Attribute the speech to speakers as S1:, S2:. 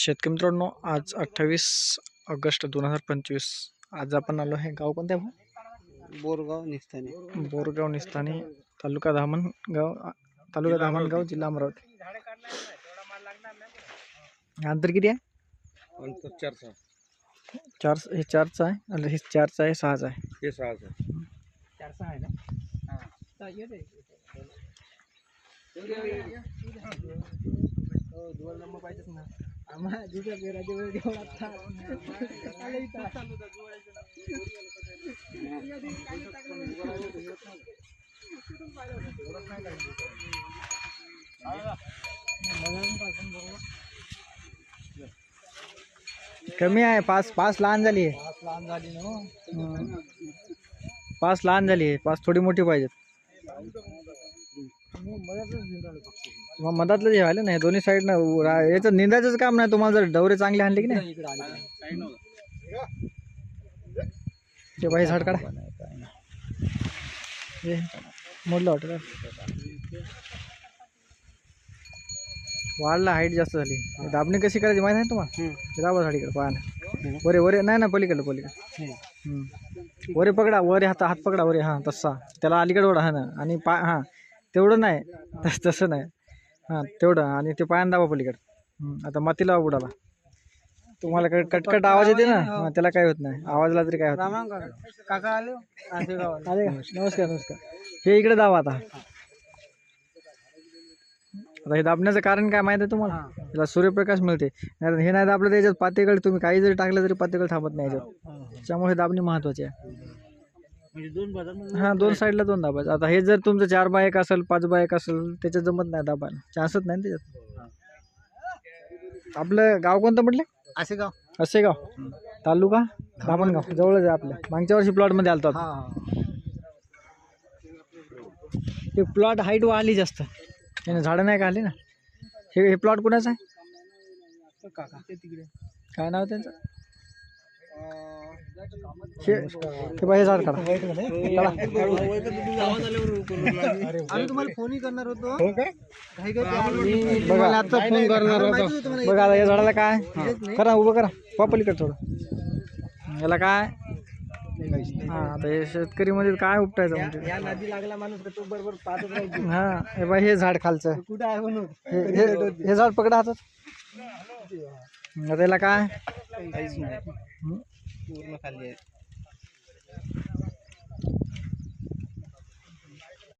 S1: शेतकरी मित्रांनो आज अठ्ठावीस ऑगस्ट दोन हज़ार पंचवीस. आज आपण आलो आहे गाव कोणत्या भाऊ
S2: बोरगाव निस्ताने
S1: बोरगाव निस्तानी तालुका धामणगाव तालुका धामणगाव जिल्हा अमरावती अंतर किती आहे?
S2: चारचा
S1: चार हे चारचं आहे हे चारचं आहे सहाचं आहे.
S2: हे सहाचा
S1: चार सहा आहे ना? कमी आहे पाच पाच लहान झाली आहे.
S2: लहान झाली ना
S1: हम्म. पाच लहान झाली आहे पाच थोडी मोठी पाहिजेत. मग मधातलं जे व्हायला नाही दोन्ही साईड ना याचं निंदायचंच काम नाही तुम्हाला जर डवरे चांगले आणले की नाही? ते बाई झाड काढा. मोडलं वाटत वाढला हाईट जास्त झाली. दाबणी कशी करायची माहिती आहे तुम्हाला? हे दाबा झाडीकडे पाहा वरे वरे नाही ना पलीकडे. पलीकडे. वरे पकडा वरे हात हात पकडा वरे हां तसा. त्याला अलीकडे ओढा हा ना. आणि पा हां. तेवढं नाही. तस तसं नाही. हां तेवढं. आणि ते पायानं दाबा पलीकडे. आता मातीला बुडाला. तुम्हाला कटकट आवाज येते ना? त्याला काय होत नाही. आवाजला तरी काय होत नाही.
S2: काका आले? आले
S1: आले का? नमस्कार नमस्कार. हे इकडे दाबा आता. आता हे दाबण्याचं कारण काय माहिती आहे तुम्हाला? त्याला सूर्यप्रकाश मिळते. नाही हे नाही दाबलं तर याच्यात पातेकळ तुम्ही काही जरी टाकलं तरी पातेकळ थांबत नाही याच्यात. त्यामुळे हे दाबणी महत्वाची आहे. हा दोन साईडला दोन दाबायचं. आता हे जर तुमचं चार बाय एक असेल पाच बाय एक असेल त्याच्यात जमत नाही दाबायला. चान्सच नाही ना त्याच्यात. आपलं गाव कोणतं म्हटलं?
S2: असे गाव.
S1: असे गाव. तालुका? धामणगाव. जवळच आहे आपल्या मागच्या वर्षी प्लॉटमध्ये आलतो आपण.
S2: हा.
S1: हे प्लॉट हाईट वाढली जास्त. त्याने झाडं नाही का आली ना? हे हे प्लॉट कुणाचं आहे?
S2: काका. ते तिकडे
S1: काय नाव त्यांचं? हे हे बघा, हे झाड काढा काढा.
S2: आम्ही तुम्हाला फोनही करणार होतो. काही
S1: बघा
S2: आता फोन करणार होतो.
S1: बघा आता या झाडाला काय? करा उभं करा. पलीकडे थोडं. याला काय? हा आता हे शेतकरी मध्ये काय उपटायचं म्हणजे?
S2: या नदी लागला माणूस तो बरोबर पाहतच
S1: हा हे बघा हे झाड खालचं.
S2: कुठे आहे म्हणून?
S1: हे हे- हे झाड पकडा हातात. त्याला काय?
S2: काहीच नाही? पूर्ण खाली आहे.